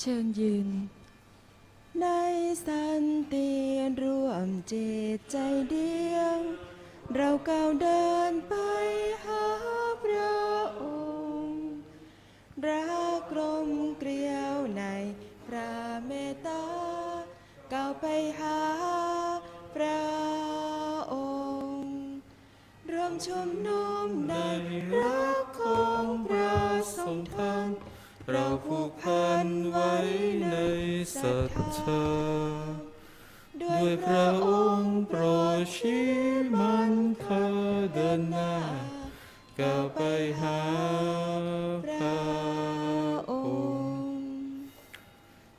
เชิญยืน ในสันติร่วมจิตใจเดียว เราก้าวเดินไปหาพระองค์ รักกลมเกลียวในพระเมตตาก้าวไปหาพระองค์ รวมชุมนุมในพรัก เราผูกพันไว้ในศรัทธาด้วยพระองค์โปรดชี้มันคาเดินหน้าก้าวไปหาพระองค์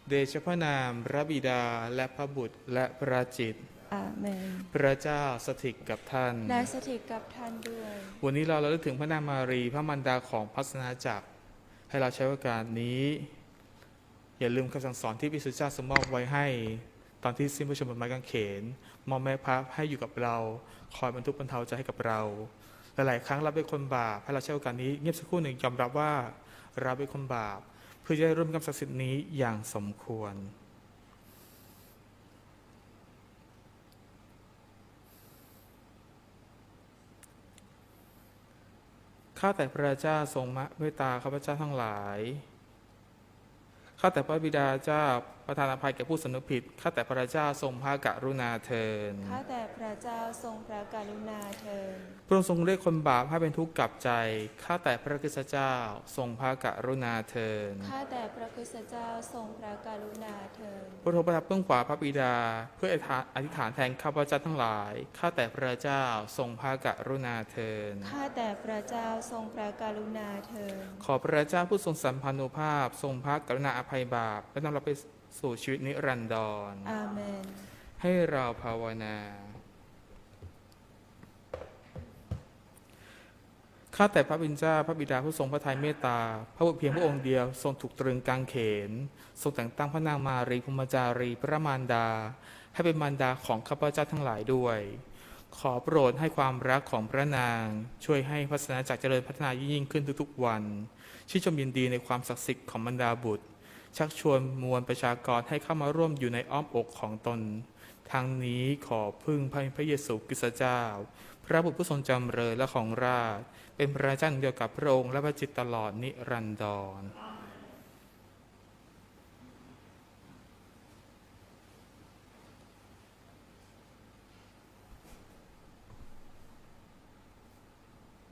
เดชพระนามพระบิดาและพระบุตรและพระจิตรอาเมนพระเจ้าสถิตกับท่าน และสถิตกับท่านด้วย วันนี้เราระลึกถึงพระนางมารีพระมารดาของพัสนาจักร ให้เราใช้โอกาสนี้ อย่าลืมคำสั่งสอนที่พระสุเจ้าทรงมอบไว้ให้ ตอนที่สิ้นพระชนม์บนไม้กางเขน มอบแม่พระให้อยู่กับเรา คอยบรรทุกบรรเทาใจให้กับเรา หลาย ๆ ครั้งเราเป็นคนบาปให้เราใช้โอกาสนี้เงียบสักครู่หนึ่งยอมรับว่าเราเป็นคนบาป เพื่อจะได้ร่วมกับศักดิ์สิทธิ์นี้อย่างสมควร ข้าแต่พระเจ้าทรงเมตตาข้าพเจ้าทั้งหลาย ข้าแต่พระบิดาเจ้า ประทานอภัยแก่ผู้สำนึกผิด ข้าแต่พระเจ้าทรงพระกรุณาเทินข้าแต่พระเจ้าทรงพระกรุณาเถิดพระองค์ทรงเรียกคนบาปให้เป็นทุกข์กับใจ ข้าแต่พระคริสตเจ้าทรงพระกรุณาเทินข้าแต่พระคริสตเจ้าทรงพระกรุณาเถิดพระองค์ประทับเบื้องขวาพระบิดา เพื่ออธิษฐานแทนข้าพเจ้าทั้งหลาย ข้าแต่พระเจ้าทรงพระกรุณาเทินข้าแต่พระเจ้าทรงพระกรุณาเถิดขอพระเจ้าผู้ทรงสัมพันธุภาพ ทรงพระกรุณาอภัยบาปและนำเราไป สู่ชีวิตนิรันดร อาเมน ให้เราภาวนา ข้าแต่พระบิดาพระบิดาผู้ทรงพระทัยเมตตา พระบุตรเพียงพระองค์เดียวทรงถูกตรึงกางเขน ทรงแต่งตั้งพระนางมารีพุมจารีพระมารดา ให้เป็นมารดาของข้าพเจ้าทั้งหลายด้วย ขอโปรดให้ความรักของพระนาง ช่วยให้พัฒนาจากรเจริญพัฒนายิ่งขึ้นทุกๆวัน ชื่นชมยินดีในความศักดิ์สิทธิ์ของบรรดาบุตร ชักชวนมวลประชากรให้เข้ามาร่วมอยู่ในอ้อมอกของตน ทั้งนี้ขอพึ่งพระพระเยซูคริสต์เจ้า พระบุตรผู้ทรงจำเริญและของราช เป็นพระเจ้าเดียวกับพระองค์และพระจิตตลอดนิรันดร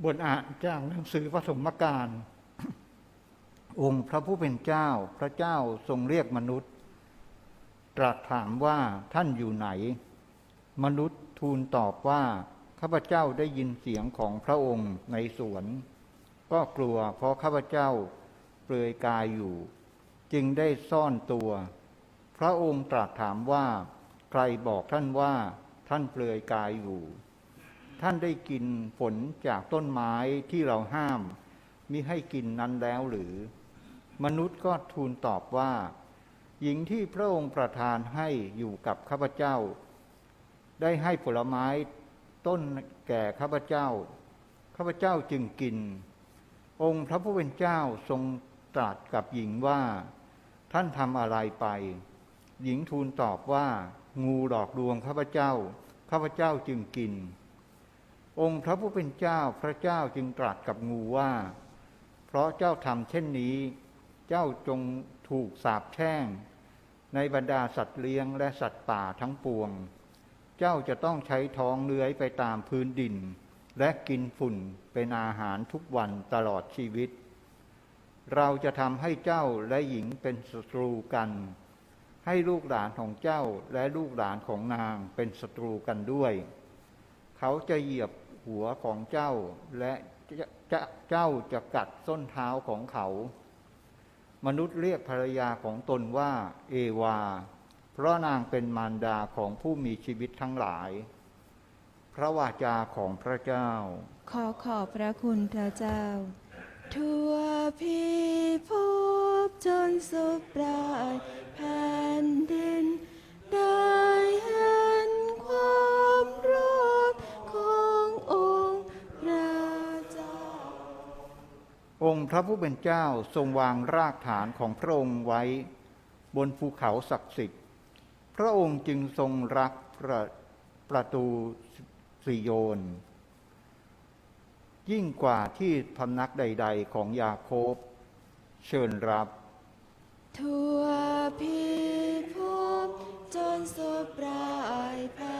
บทอ่านจากหนังสือพระสมการ องค์พระผู้เป็นเจ้า พระเจ้าทรงเรียกมนุษย์ ตรัสถามว่าท่านอยู่ไหน มนุษย์ทูลตอบว่าข้าพเจ้าได้ยินเสียงของพระองค์ในสวน ก็กลัวเพราะข้าพเจ้าเปลือยกายอยู่ จึงได้ซ่อนตัว พระองค์ตรัสถามว่า ใครบอกท่านว่าท่านเปลือยกายอยู่ ท่านได้กินผลจากต้นไม้ที่เราห้ามมิให้กินนั้นแล้วหรือ มนุษย์ก็ทูลตอบว่า หญิงที่พระองค์ประทานให้อยู่กับข้าพเจ้า ได้ให้ผลไม้ต้นแก่ข้าพเจ้า ข้าพเจ้าจึงกิน องค์พระผู้เป็นเจ้าทรงตรัสกับหญิงว่า ท่านทำอะไรไป หญิงทูลตอบว่า งูหลอกลวงข้าพเจ้า ข้าพเจ้าจึงกิน องค์พระผู้เป็นเจ้าพระเจ้าจึงตรัสกับงูว่า เพราะเจ้าทำเช่นนี้ เจ้าจงถูกสาปแช่ง ในบรรดาสัตว์เลี้ยงและสัตว์ป่าทั้งปวง เจ้าจะต้องใช้ท้องเลื้อยไปตามพื้นดิน และกินฝุ่นเป็นอาหารทุกวันตลอดชีวิต เราจะทำให้เจ้าและหญิงเป็นศัตรูกัน ให้ลูกหลานของเจ้าและลูกหลานของนางเป็นศัตรูกันด้วย เขาจะเหยียบหัวของเจ้าและจะจะเจ้าจะกัดส้นเท้าของเขา มนุษย์เรียกภรรยาของตนว่า เอวา เพราะนางเป็นมารดาของผู้มีชีวิตทั้งหลาย พระวาจาของพระเจ้า ขอขอบพระคุณพระเจ้า ทั่วพิภพจนสุดปลาย ระผู้เป็นเจ้าทรงวางรากฐานของพระองค์ไว้ บนภูเขาศักดิ์สิทธิ์ พระองค์จึงทรงรักประประตูสิโยน ยิ่งกว่าที่พำนักใด ๆ ของยาโคบ เชิญรับทั่วพิภพจนสุดปลายแผ่น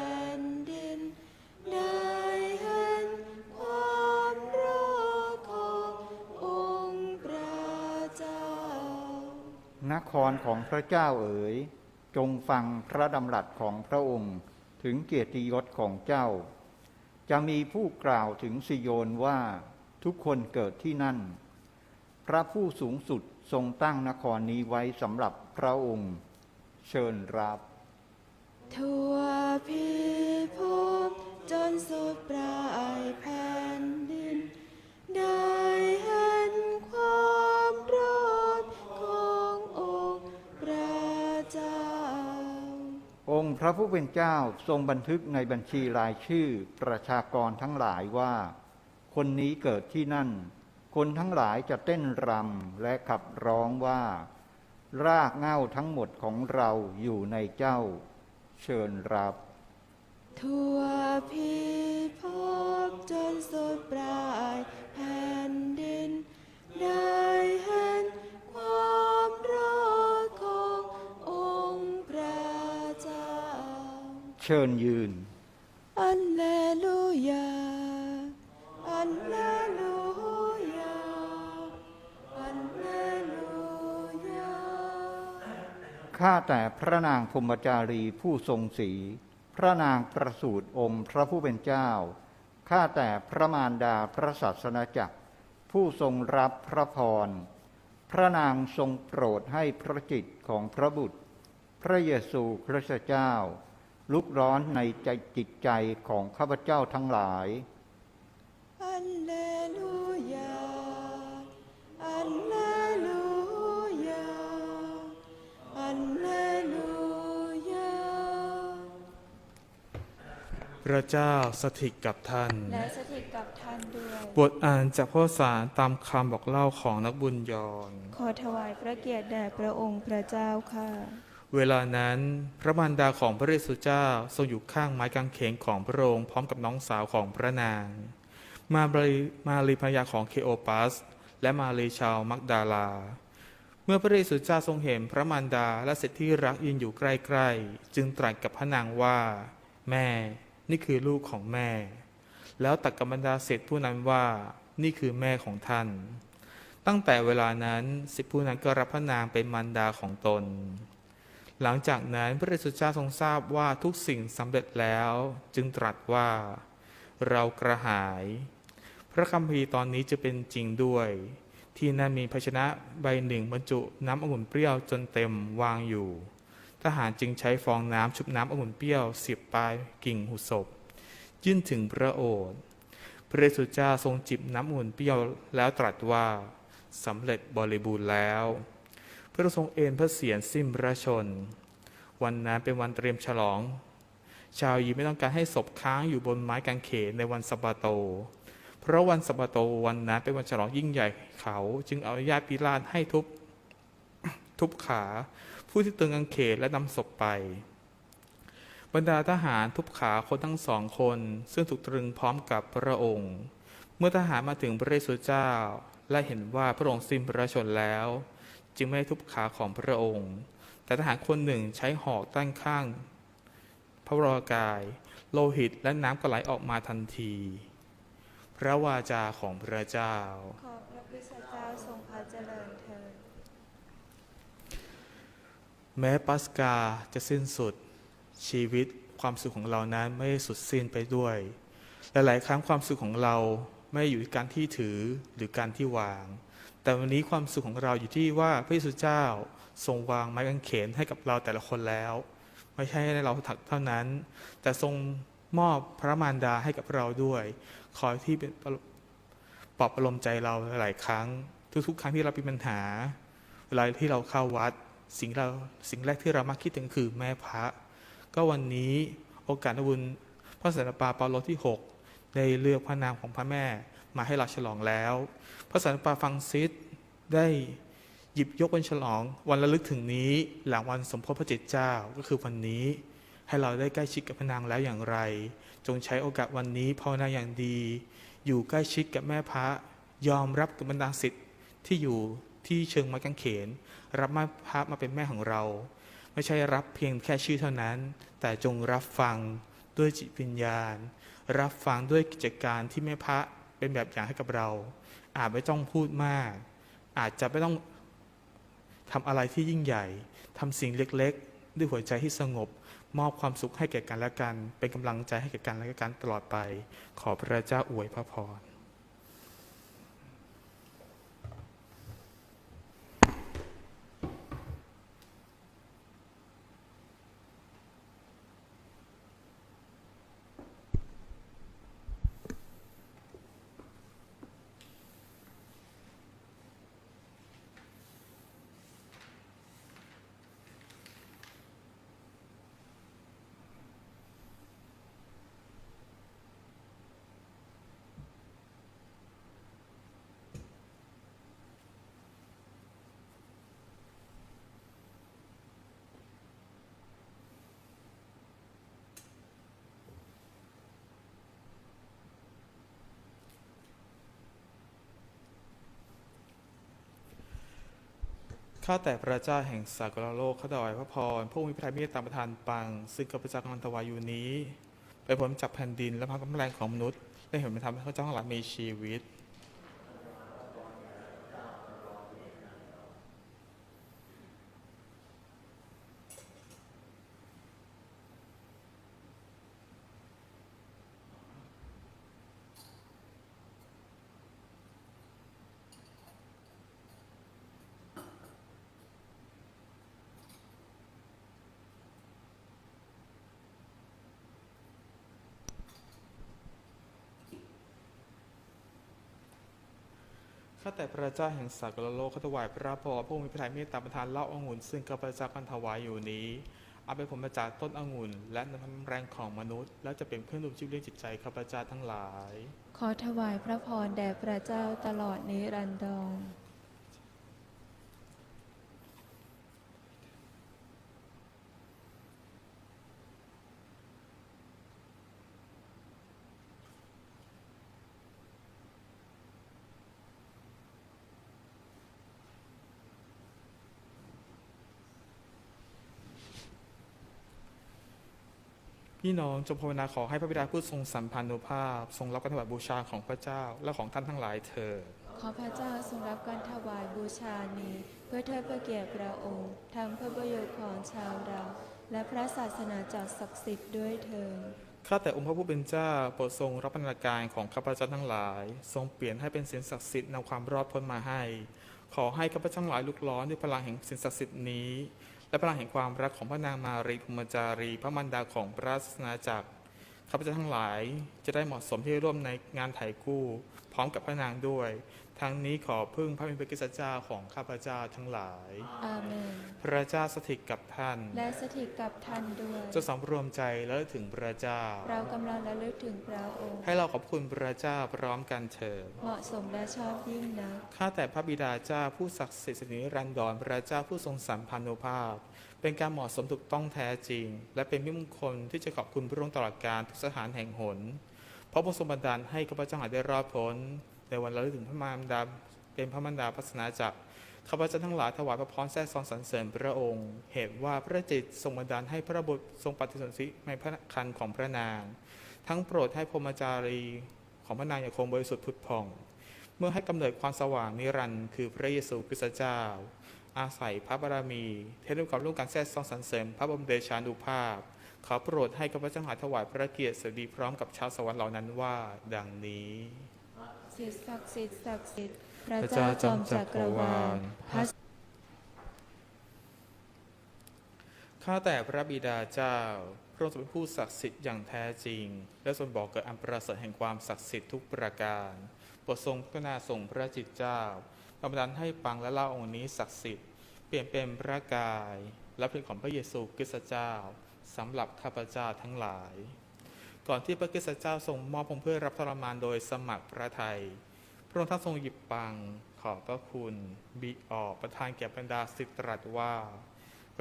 นครของพระเจ้าเอ๋ย จงฟังพระดำรัสของพระองค์ถึงเกียรติยศของเจ้า จะมีผู้กล่าวถึงสิโยนว่าทุกคนเกิดที่นั่น พระผู้สูงสุดทรงตั้งนครนี้ไว้สำหรับพระองค์ เชิญรับทั่วพิภพจนสุดปลายแผ่นดินได้ ค์พระผู้เป็นเจ้าทรงบันทึกในบัญชีรายชื่อประชากรทั้งหลายว่า คนนี้เกิดที่นั่น คนทั้งหลายจะเต้นรำและขับร้องว่า รากเหง้าทั้งหมดของเราอยู่ในเจ้า เชิญรับ ทั่วพิภพจนสุดปลายแผ่นดินได้เห็ เชิญยืน อัลเลลูยา อัลเลลูยา อัลเลลูยา ข้าแต่พระนางพรหมจารีผู้ทรงศรีพระนางประสูติองค์พระผู้เป็นเจ้า ข้าแต่พระมารดาพระศาสนาจักร ผู้ทรงรับพระพร พระนางทรงโปรดให้พระจิตของพระบุตร พระเยซูคริสต์เจ้า ลุกร้อนในใจจิตใจของข้าพเจ้าทั้งหลายอัลเลลูยาอัลเลลูยาอัลเลลูยาพระเจ้าสถิตกับท่าน และสถิตกับท่านด้วยบทอ่านจากพ่อสารตามคำบอกเล่าของนักบุญยอนขอถวายพระเกียรติแด่พระองค์พระเจ้าค่ะ เวลานั้นพระมารดาของพระเยซูเจ้าทรงอยู่ข้างไม้กางเขนของพระองค์พร้อมกับน้องสาวของพระนาง มารีมารีภรรยาของเคโอปัส และมารีชาวมักดาลา เมื่อพระเยซูเจ้าทรงเห็นพระมารดาและเศรษฐีรักยืนอยู่ใกล้ๆ จึงตรัสกับพระนางว่า แม่ นี่คือลูกของแม่ แล้วตักกับบรรดาเศรษฐผู้นั้นว่านี่คือแม่ของท่าน ตั้งแต่เวลานั้นสิทธิผู้นั้นก็รับพระนางเป็นมารดาของตน หลังจากนั้นพระเยซูเจ้าทรงทราบว่าทุกสิ่งสำเร็จแล้ว จึงตรัสว่า เรากระหาย พระคัมภีร์ตอนนี้จะเป็นจริงด้วย ที่นั่นมีภาชนะใบหนึ่งบรรจุน้ำองุ่นเปรี้ยวจนเต็มวางอยู่ ทหารจึงใช้ฟองน้ำชุบน้ำองุ่นเปรี้ยวเสียบปลายกิ่งหุศพยื่นถึงพระโอษฐ์พระเยซูเจ้าทรงจิบน้ำองุ่นเปรี้ยวแล้วตรัสว่าสำเร็จบริบูรณ์แล้ว พระอทรงเอ็นพระเศียรสิ้นพระชน วันนั้นเป็นวันเตรียมฉลอง ชาวยิวไม่ต้องการให้ศพค้างอยู่บนไม้กางเขนในวันสะบาโต เพราะวันสะบาโตวันนั้นเป็นวันฉลองยิ่งใหญ่เขา จึงอนุญาตปิลาตให้ทุบทุบขา ผู้ที่ตึงกางเขนและนำศพไป บรรดาทหารทุบขาคนทั้งสองคน ซึ่งถูกตรึงพร้อมกับพระองค์ เมื่อทหารมาถึงพระเยซูเจ้า และเห็นว่าพระองค์สิ้นพระชนแล้ว จึงไม่ได้ทุบขาของพระองค์ แต่ทหารคนหนึ่งใช้หอกด้านข้าง พระวรากาย โลหิตและน้ำก็ไหลออกมาทันที พระวาจาของพระเจ้า ขอพระพิสเจ้าทรงพระเจริญเถิดแม้ปัสกาจะสิ้นสุดชีวิตความสุขของเรานั้นไม่ได้สุดสิ้นไปด้วย หลาย ๆ ครั้งความสุขของเราไม่ได้อยู่ที่การที่ถือหรือการที่วาง แต่วันนี้ความสุขของเราอยู่ที่ว่าพระเยซูเจ้าทรงวางไม้กางเขนให้กับเราแต่ละคนแล้ว ไม่ใช่ให้เราถักเท่านั้น แต่ทรงมอบพระมารดาให้กับเราด้วย คอยที่เป็นปลอบประโลมใจเราหลายครั้ง ทุกๆ ครั้งที่เรามีปัญหา เวลาที่เราเข้าวัด สิ่งเราสิ่งแรกที่เรามักคิดถึงคือแม่พระ ก็วันนี้โอกาสบุญพระสันตปาปาโลที่ 6 ได้เลือกพระนามของพระแม่มาให้เราฉลองแล้ว ระสันตปาฟังซิสได้หยิบยกวันฉลอง วันระลึกถึงนี้ หลังวันสมโพธิพระจิตรเจ้าก็คือวันนี้ ให้เราได้ใกล้ชิดกับพระนางแล้วอย่างไร จงใช้โอกาสวันนี้ภาวนาอย่างดี อยู่ใกล้ชิดกับแม่พระยอมรับกับบรรดาสิทธิ์ที่อยู่ที่เชิงไม้กางเขน รับแม่พระมาเป็นแม่ของเรา ไม่ใช่รับเพียงแค่ชื่อเท่านั้น แต่จงรับฟังด้วยจิตวิญญาณ รับฟังด้วยกิจการที่แม่พระ เป็นแบบอย่างให้กับเรา อาจไม่ต้องพูดมาก อาจจะไม่ต้องทำอะไรที่ยิ่งใหญ่ทำสิ่งเล็กๆ ด้วยหัวใจที่สงบ มอบความสุขให้แก่กันและกัน เป็นกำลังใจให้แก่กันและกันตลอดไป ขอพระเจ้าอวยพระพร ข้าแต่พระเจ้าแห่งสากลโลกข้าถวายพระพรผู้มีพระทัยเมตตาประทานปัง ซึ่งกับพเจ้ากำลังถวายอยู่นี้ ไปผลจากแผ่นดินและพระกำลังของมนุษย์ ได้เห็นเป็นทำให้ข้าเจ้าทั้งหลายมีชีวิต ข้าแต่พระเจ้าแห่งสากลโลกข้าถวายพระพรพระองค์มีพระทัยเมตตาประทานเล่าองุ่นซึ่งข้าพเจ้ากันถวายอยู่นี้เอาไปนผลมาจากต้นองุ่น และน้ำแรงของมนุษย์ และจะเป็นเครื่องดูชีวิตเลี้ยงจิตใจข้าพเจ้าทั้งหลาย ขอถวายพระพรแด่พระเจ้าตลอดนิรันดร พี่น้องจงภาวนาขอให้พระบิดาผู้ทรงสัมพันธุภาพ ทรงรับการถวายบูชาของพระเจ้าและของท่านทั้งหลายเถิดขอพระเจ้าทรงรับการถวายบูชานี้ เพื่อเทิดพระเกียรติพระองค์ทั้งเพื่อประโยชน์ของชาวเรา และพระศาสนาจักรศักดิ์สิทธิ์ด้วยเถิดข้าแต่องค์พระผู้เป็นเจ้าโปรดทรงรับพัฒนาการของข้าพเจ้าทั้งหลาย ทรงเปลี่ยนให้เป็นสิ่งศักดิ์สิทธิ์นำความรอดพ้นมาให้ ขอให้ข้าพเจ้าทั้งหลายลุกร้อนด้วยพลังแห่งสิ่งศักดิ์สิทธิ์นี้ และพลังแห่งความรักของพระนางมารีภูมิจารี พระมารดาของพระศาสนาจักรข้าพเจ้าทั้งหลายจะได้เหมาะสมที่จะร่วมในงานไถ่กู้ พร้อมกับพระนางด้วย ทั้งนี้ขอพึ่งพระมิพระกิจเจ้าของข้าพเจ้าทั้งหลาย อาเมน พระเจ้าสถิตกับท่าน และสถิตกับท่านด้วย จะสำรวมใจและถึงพระเจ้า เรากำลังระลึกถึงพระองค์ ให้เราขอบคุณพระเจ้าพร้อมกันเถิดเหมาะสมและชอบยิ่งนัก ข้าแต่พระบิดาเจ้าผู้ศักดิ์สิทธิ์นิรันดรพระเจ้าผู้ทรงสัมพันธุภาพ เป็นการเหมาะสมถูกต้องแท้จริง และเป็นมิมงคลที่จะขอบคุณพระองค์ตลอดการทุกสถานแห่งหนเพราะพระทรงบันดาลให้ข้าพเจ้าหาได้รอดพ้น ในวันระลึกถึงพระมารดาเป็นพระมารดาพัสนาจักรข้าพเจ้าทั้งหลายถวายพระพรแท้ซองสรรเสริญพระองค์ เหตุว่าพระจิตทรงบันดาลให้พระบุตรทรงปฏิสนธิในพระคันของพระนาง ทั้งโปรดให้พรมจารีของพระนางอย่างคงบริสุทธิ์ผุดผ่อง เมื่อให้กำเนิดความสว่างนิรันดร์คือพระเยซูคริสต์เจ้า อาศัยพระบารมีเทศด้วยความร่วมกันแท้ซองสรรเสริญพระบรมเดชานุภาพขอโปรดให้ข้าพเจ้าหาถวายพระเกียรติสดีพร้อมกับชาวสวรรค์เหล่านั้นว่า ดังนี้ สิทธิ์ศักดิ์สิทธิ์ศักดิ์สิทธิ์พระพระเจ้าเจ้าจอมจักรวาลจอมจักรวาลพระข้าแต่พระบิดาเจ้า พระองค์ทรงเป็นผู้ศักดิ์สิทธิ์อย่างแท้จริง และทรงบอกเกิดอันประเสริฐแห่งความศักดิ์สิทธิ์ทุกประการโปรดทรงพระนาส่งพระจิตเจ้าประทานให้ปังและเล่าองค์นี้ศักดิ์สิทธิ์เปลี่ยนเป็นพระกาย และเป็นของพระเยซูคริสต์เจ้าสำหรับข้าพเจ้าทั้งหลาย ก่อนที่พระคิสตเจ้าทรงมอบพงเพื่อรับทรมานโดยสมัครพระทัยพระองค์ท่านทรงหยิบปังขอบพระคุณ บิออกประทานแก่บรรดาสิทธิ์ตรัสว่า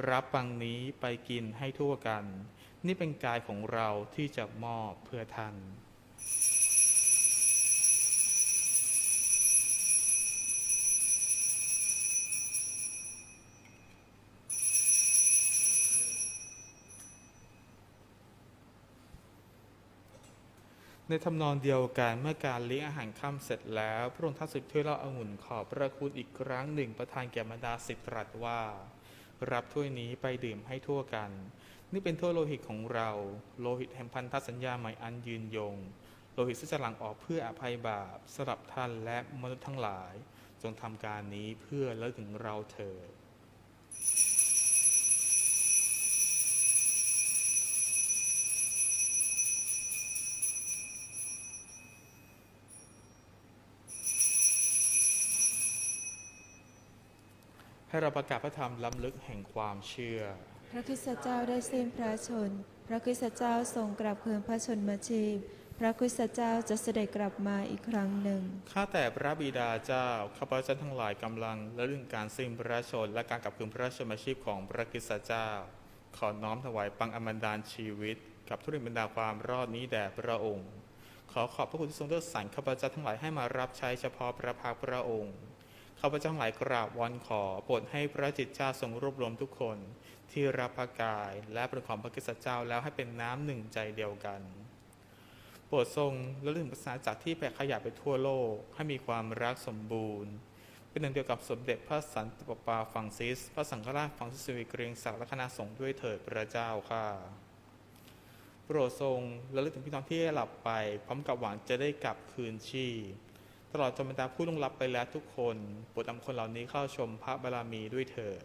รับปังนี้ไปกินให้ทั่วกัน นี่เป็นกายของเราที่จะมอบเพื่อท่าน ในทำนองเดียวกันเมื่อการเลี้ยงอาหารค่ำเสร็จแล้ว พระองค์ท่านสิบถ้วยเล้าองุ่นขอบพระคุณอีกครั้งหนึ่งประทานแก่บรรดาสิทธิตรัสว่า รับถ้วยนี้ไปดื่มให้ทั่วกัน นี่เป็นถ้วยโลหิตของเรา โลหิตแห่งพันธสัญญาใหม่อันยืนยง โลหิตซึ่งจะหลั่งออกเพื่ออภัยบาปสำหรับท่านและมนุษย์ทั้งหลาย จงทำการนี้เพื่อเลิกถึงเราเถิด ให้เราประกาศพระธรรมล้ำลึกแห่งความเชื่อ พระคริสตเจ้าได้สิ้นพระชน พระคริสตเจ้าทรงกลับคืนพระชนมาชีพ พระคริสตเจ้าจะเสด็จกลับมาอีกครั้งหนึ่ง ข้าแต่พระบิดาเจ้า ข้าพเจ้าทั้งหลายกำลังและเรื่องการสิ้นพระชน และการกลับคืนพระชนมาชีพของพระคริสตเจ้า ขอน้อมถวายปังอมันดานชีวิต กับทุเรียนบรรดาความรอดนี้แด่พระองค์ ขอขอบพระคุณที่ทรงเลือกสรรข้าพเจ้าทั้งหลายให้มารับใช้เฉพาะพระภาคพระองค์ ข้าพเจ้าหลายกราบวอนขอโปรดให้พระจิตเจ้าทรงรวบรวมทุกคน ที่รับพระกายและเป็นของพระคริสตเจ้าแล้วให้เป็นน้ำหนึ่งใจเดียวกัน โปรดทรงและลึกถึงศาสนาจักที่แผ่ขยายไปทั่วโลกให้มีความรักสมบูรณ์ เป็นหนึ่งเดียวกับสมเด็จพระสันตะปาปาฟังซิส พระสังฆราชฟังซิสวีเกรียงศักดิ์และคณะสงฆ์ด้วยเถิดพระเจ้าค่ะโปรดทรงและลึกถึงพี่น้องที่หลับไป พร้อมกับหวังจะได้กลับคืนชีพ ลอดจนบรรดาผู้ล่วงลับไปแล้วทุกคนโปรดนำคนเหล่านี้เข้าชมพระบารมีด้วยเถิด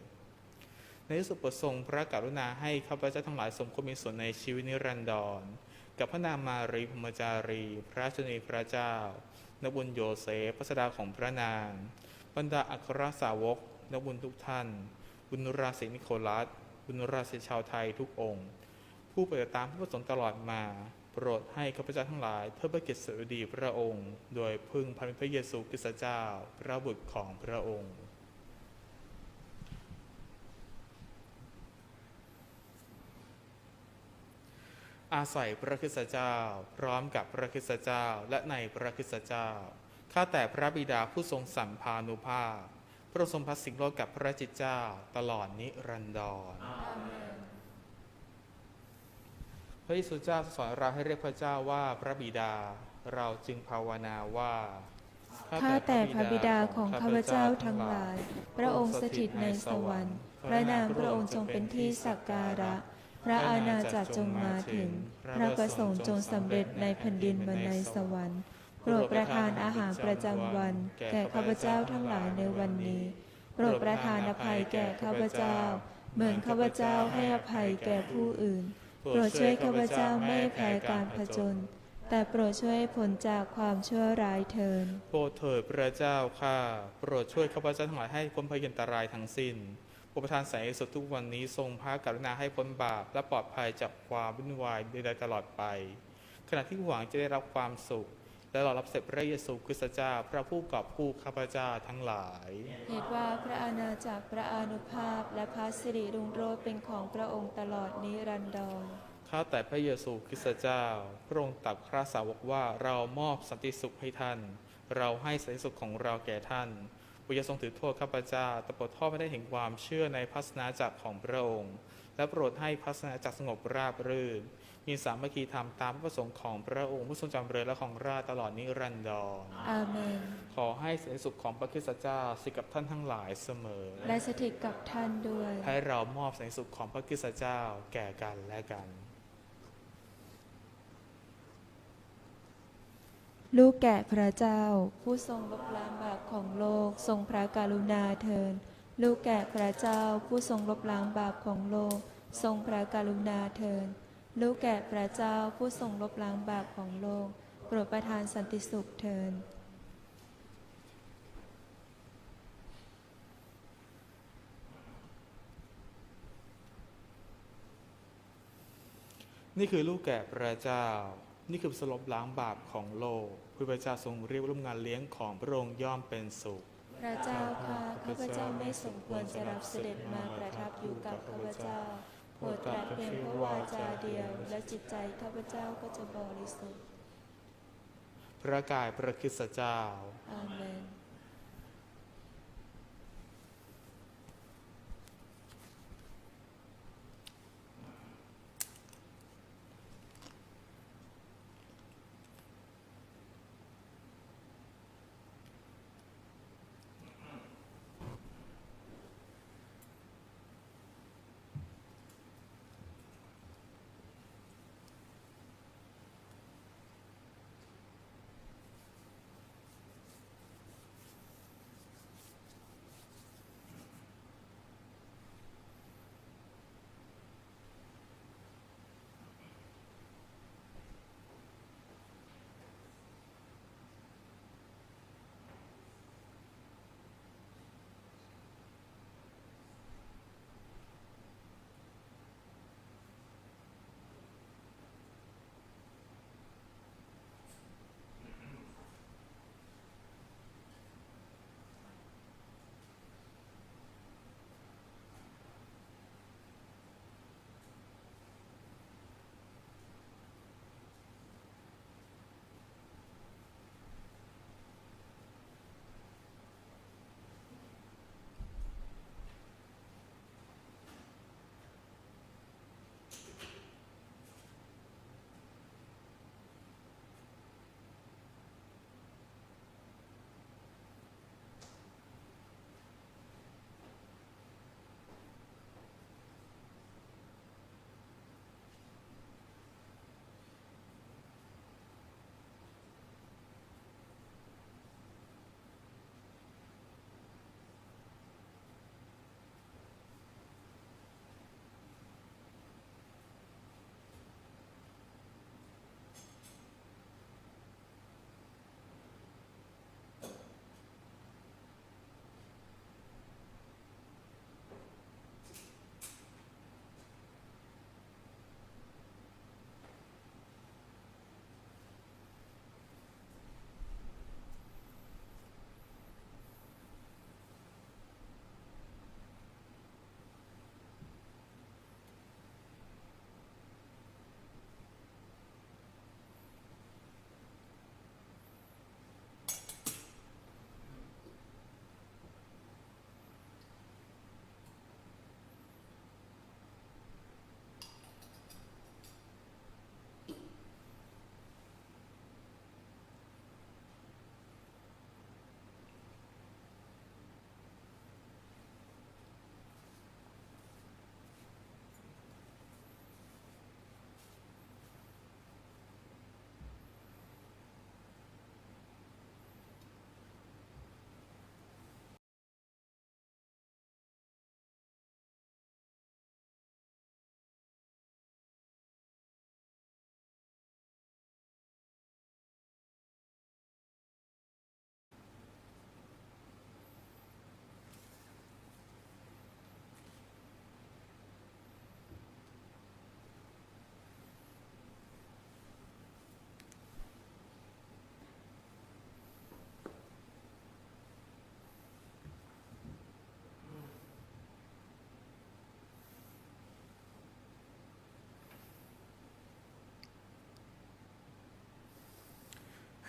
ในที่สุดโปรดทรงพระกรุณาให้ข้าพเจ้าทั้งหลายสมควรมีส่วนในชีวิตนิรันดร กับพระนางมารีพมจารี พระชนีพระเจ้านบุญโยเซฟพระสดาของพระนาง บรรดาอัครสาวกนบุญทุกท่าน บุญราศีนิโคลัส บุญราศีชาวไทยทุกองค์ ผู้ปฏิบัติตามผู้ประสงค์ตลอดมา โปรดให้ข้าพเจ้าทั้งหลายเทิดพระเกียรติสดุดีพระองค์ โดยพึ่งพันพระเยซูคริสต์เจ้า พระบุตรของพระองค์อาศัยพระคริสตเจ้า พร้อมกับพระคริสตเจ้าและในพระคริสตเจ้า ข้าแต่พระบิดาผู้ทรงสัมภานุภาพ พระทรงพัสสิงโลกกับพระจิตเจ้าตลอดนิรันดร ระเยซูเจ้าสอนเราให้เรียกพระเจ้าว่าพระบิดา เราจึงภาวนาว่าข้าแต่พระบิดาของข้าพเจ้าทั้งหลาย พระองค์สถิตในสวรรค์ พระนามพระองค์จงเป็นที่สักการะ พระอาณาจักรจงมาถึง พระประสงค์จงสำเร็จในแผ่นดินเหมือนในสวรรค์โปรดประทานอาหารประจำวัน แก่ข้าพเจ้าทั้งหลายในวันนี้ โปรดประทานอภัยแก่ข้าพเจ้า เหมือนข้าพเจ้าให้อภัยแก่ผู้อื่น โปรดช่วยข้าพเจ้าไม่แพ้การผจญแต่โปรดช่วยผลจากความชั่วร้ายเทิน โปรดเถิดพระเจ้าข้าโปรดช่วยข้าพเจ้าทั้งหลายให้พ้นภัยอันตรายทั้งสิ้นโปรดประทานแสงสุดทุกวันนี้ทรงพระกรุณาให้พ้นบาปและปลอดภัยจากความวุ่นวายใดๆตลอดไป ขณะที่หวังจะได้รับความสุข และรอรับเสด็จพระเยซูคริสต์เจ้าพระผู้กอบผู้ข้าพเจ้าทั้งหลาย เหตุว่าพระอาณาจักรพระอานุภาพและพระสิริรุ่งโรจน์เป็นของพระองค์ตลอดนิรันดรข้าแต่พระเยซูคริสต์เจ้า พระองค์ตรัสพระสาวกว่าเรามอบสันติสุขให้ท่าน เราให้สันติสุขของเราแก่ท่านพระเยซูทรงถือโทษข้าพเจ้าแต่โปรดทอดไม่ได้เห็นความเชื่อในพระศาสนาจักรของพระองค์ และโปรดให้พระศาสนาจักรสงบราบรื่น มีสามัคคีธรรมตามพระประสงค์ของพระองค์ผู้ทรงจำเริญและของราชย์ตลอดนิรันดรอาเมน ขอให้สันติสุขของพระคริสตเจ้าสิทธิกับท่านทั้งหลายเสมอ และสถิตกับท่านด้วย ให้เรามอบสันติสุขของพระคริสตเจ้าแก่กันและกัน ลูกแกะพระเจ้า ผู้ทรงลบล้างบาปของโลกทรงพระกรุณาเทินลูกแกะพระเจ้า ผู้ทรงลบล้างบาปของโลก ทรงพระกรุณาเทิน ลูกแกะพระเจ้าผู้ทรงลบล้างบาปของโลก โปรดประทานสันติสุขเทินนี่คือลูกแกะพระเจ้า นี่คือสลบล้างบาปของโลกเพื่อพระเจ้าทรงเรียกว่าร่วมงานเลี้ยงของพระองค์ย่อมเป็นสุข พระเจ้าค่ะข้าพเจ้าไม่สมควรจะรับเสด็จมาประทับอยู่กับข้าพเจ้า โปรดตรัสเพียงพระวาจาเดียว และจิตใจข้าพเจ้าก็จะบริสุทธิ์ พระกายพระคริสตเจ้าอาเมน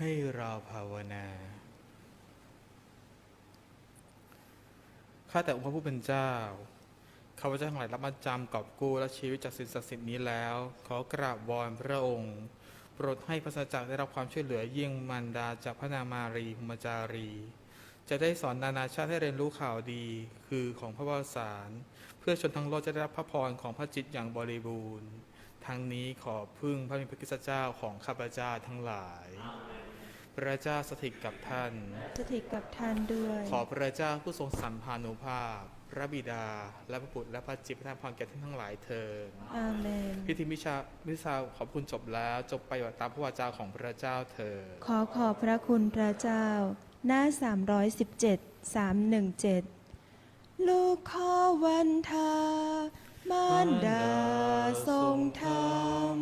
ให้เราภาวนาข้าแต่องค์พระผู้เป็นเจ้าข้าพเจ้าทั้งหลายรับมาจำกอบกู้และชีวิตจากสิ่งศักดิ์สิทธิ์นี้แล้ว ขอกราบวอนพระองค์ โปรดให้พระสัจจักรได้รับความช่วยเหลือยิ่งมารดาจากพระนามารีภูมิจารี จะได้สอนนานาชาติให้เรียนรู้ข่าวดี คือของพระวสารเพื่อชนทั้งโลกจะได้รับพระพรของพระจิตอย่างบริบูรณ์ ทั้งนี้ขอพึ่งพระมิพระคริสตเจ้าของข้าพเจ้าทั้งหลาย พระเจ้าสถิตกับท่าน สถิตกับท่านด้วย ขอพระเจ้าผู้ทรงสัมพานุภาพ พระบิดา และพระบุตรและพระจิตประทานพรแก่ท่านทั้งหลายเถิดอาเมน พิธีมิชามิชาขอบคุณจบแล้วจบไปตามพระวาจาของพระเจ้าเถิดขอขอบพระคุณพระเจ้า หน้า 317 317 ลูกขอวันทามารดาทรงธรรม